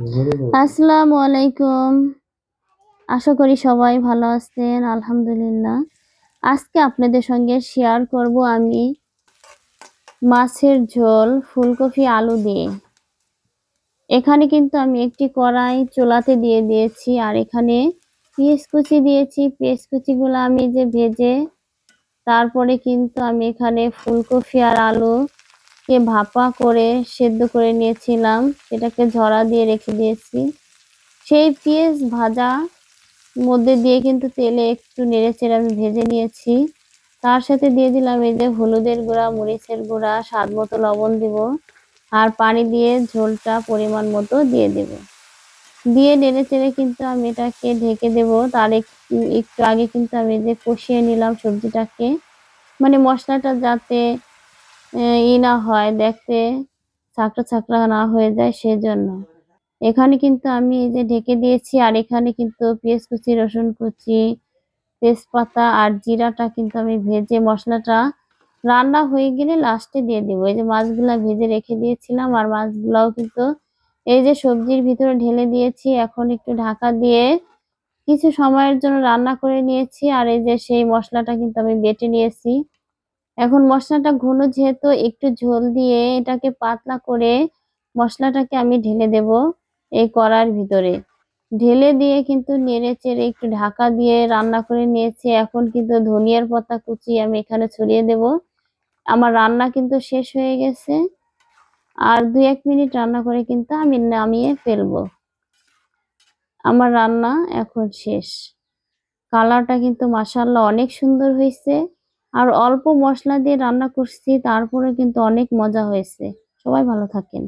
আসসালামু আলাইকুম। আশা করি সবাই ভালো আছেন, আলহামদুলিল্লাহ। আজকে আপনাদের সঙ্গে শেয়ার করব আমি মাছের ঝোল, ফুলকপি, আলু দিয়ে। এখানে কিন্তু আমি একটি কড়াই চোলাতে দিয়ে দিয়েছি আর এখানে পেঁয়াজ কুচি দিয়েছি। পেঁয়াজ কুচিগুলো আমি যে ভেজে, তারপরে কিন্তু আমি এখানে ফুলকপি আর আলু কে ভাপা করে সেদ্ধ করে নিয়েছিলাম। এটাকে ঝরা দিয়ে রেখে দিয়েছি। সেই পেঁয়াজ ভাজা মধ্যে দিয়ে কিন্তু তেলে একটু নেড়ে চেড়ে আমি ভেজে নিয়েছি। তার সাথে দিয়ে দিলাম এই যে হলুদের গুঁড়া, মরিচের গুঁড়া, স্বাদ মতো লবণ দিব। আর পানি দিয়ে ঝোলটা পরিমাণ মতো দিয়ে দেব। দিয়ে নেড়ে চেড়ে কিন্তু আমি এটাকে ঢেকে দেব। তার একটু আগে কিন্তু আমি যে কষিয়ে নিলাম সবজিটাকে। মানে মশলাটা যাতে ই না হয়, দেখতে ছাকড়া ছাকড়া না হয়ে যায় সেজন্য। এখানে কিন্তু আমি এই যে ঢেকে দিয়েছি, আর এখানে কিন্তু পেঁয়াজ কুচি, রসুন কুচি, তেজপাতা আর জিরাটা কিন্তু আমি ভেজে, মশলাটা রান্না হয়ে গেলে লাস্টে দিয়ে দেবো। এই যে মাছগুলা ভেজে রেখে দিয়েছিলাম, আর মাছগুলাও কিন্তু এই যে সবজির ভিতরে ঢেলে দিয়েছি, এখন একটু ঢাকা দিয়ে কিছু সময়ের জন্য রান্না করে নিয়েছি, আর এই যে সেই মশলাটা কিন্তু আমি বেটে নিয়েছি। এখন মশলাটা ঘন যেহেতু একটু ঝোল দিয়ে এটাকে পাতলা করে মশলাটাকে আমি ঢেলে দেব এই কড়ার ভিতরে। ঢেলে দিয়ে কিন্তু নেড়ে চেড়ে একটু ঢাকা দিয়ে রান্না করে নিয়েছি। এখন কিন্তু ধনিয়ার পাতা কুচি আমি এখানে ছড়িয়ে দেব। আমার রান্না কিন্তু শেষ হয়ে গেছে। আর দুই এক মিনিট রান্না করে কিন্তু আমি নামিয়ে ফেলব। আমার রান্না এখন শেষ। কালারটা কিন্তু মাসাল্লাহ অনেক সুন্দর হয়েছে। আর অল্প মশলা দিয়ে রান্না করছি তারপরে কিন্তু অনেক মজা হয়েছে। সবাই ভালো থাকেন।